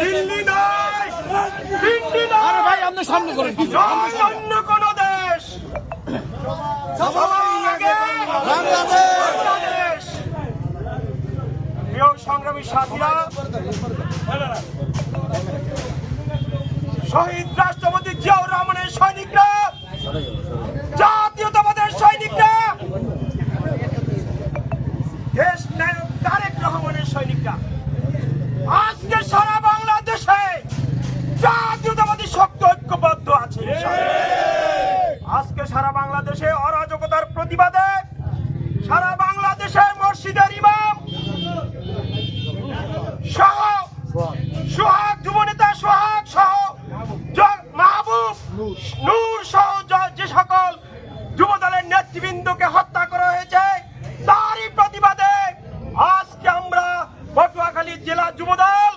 দিল্লি নয় দিল্লি নয় ভাই আপনি সামনে করেন। অন্য কোন দেশ! সবার বাংলাদেশ! প্রিয় সংগ্রামী সাথীরা শহীদ রাষ্ট্রপতি জিয়াউর রহমানের সৈনিকরা জাতীয়তাবাদের সৈনিকরা দেশ নায়ক তারেক রহমানের সৈনিকরা আজকে সারা বাংলাদেশে জাতীয়তাবাদী শক্তি ঐক্যবদ্ধ আছে আজকে সারা বাংলাদেশে অরাজকতার প্রতিবাদে সারা বাংলাদেশে মসজিদের ইমাম সহ, সোহাগ যুবনেতা সোহাগ সহ মাহবুব নূর সহ যে সকল যুবদলের নেতৃবৃন্দকে হত্যা করা হয়েছে, তারই প্রতিবাদে আজকে আমরা পটুয়াখালী জেলা যুবদল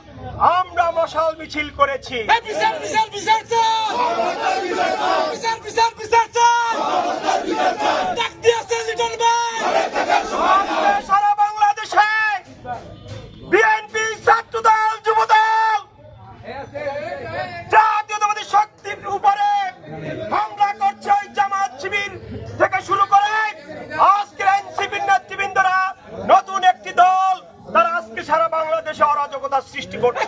আমরা মশাল মিছিল করেছি। জাতীয়তাবাদী শক্তির উপরে হামলা করছে ওই জামাত শিবির থেকে শুরু করে আজকের এনসিপির নেতৃবৃন্দরা নতুন একটি দল তারা আজকে সারা বাংলাদেশে অরাজকতার সৃষ্টি করছে।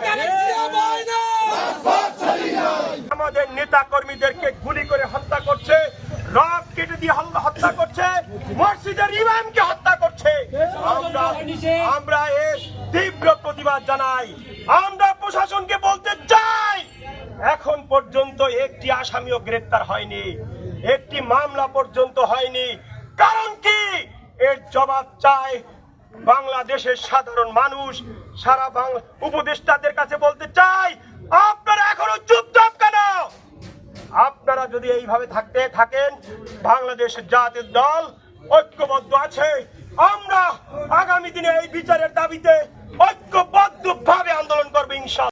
আমাদের নেতা কর্মীদেরকে গুলি করে হত্যা করছে রক কেটে দিয়ে হত্যা করছে মসজিদের ইমামকে হত্যা করছে। আমরা আমরা এর তীব্র প্রতিবাদ জানাই। আমরা প্রশাসনকে বলতে চাই, এখন পর্যন্ত একটি আসামিও গ্রেপ্তার হয়নি, একটি মামলা পর্যন্ত হয়নি। কারণ কি? এর জবাব চায় বাংলাদেশের সাধারণ মানুষ। সারা বাংলা উপদেষ্টাদের কাছে বলতে চাই, আপনারা এখনও চুপচাপ কেন? আপনারা যদি এইভাবে থাকতে থাকেন, বাংলাদেশ জাতির দল ঐক্যবদ্ধ আছে। আমরা আগামী দিনে এই বিচারের দাবিতে ঐক্যবদ্ধ ইনশাল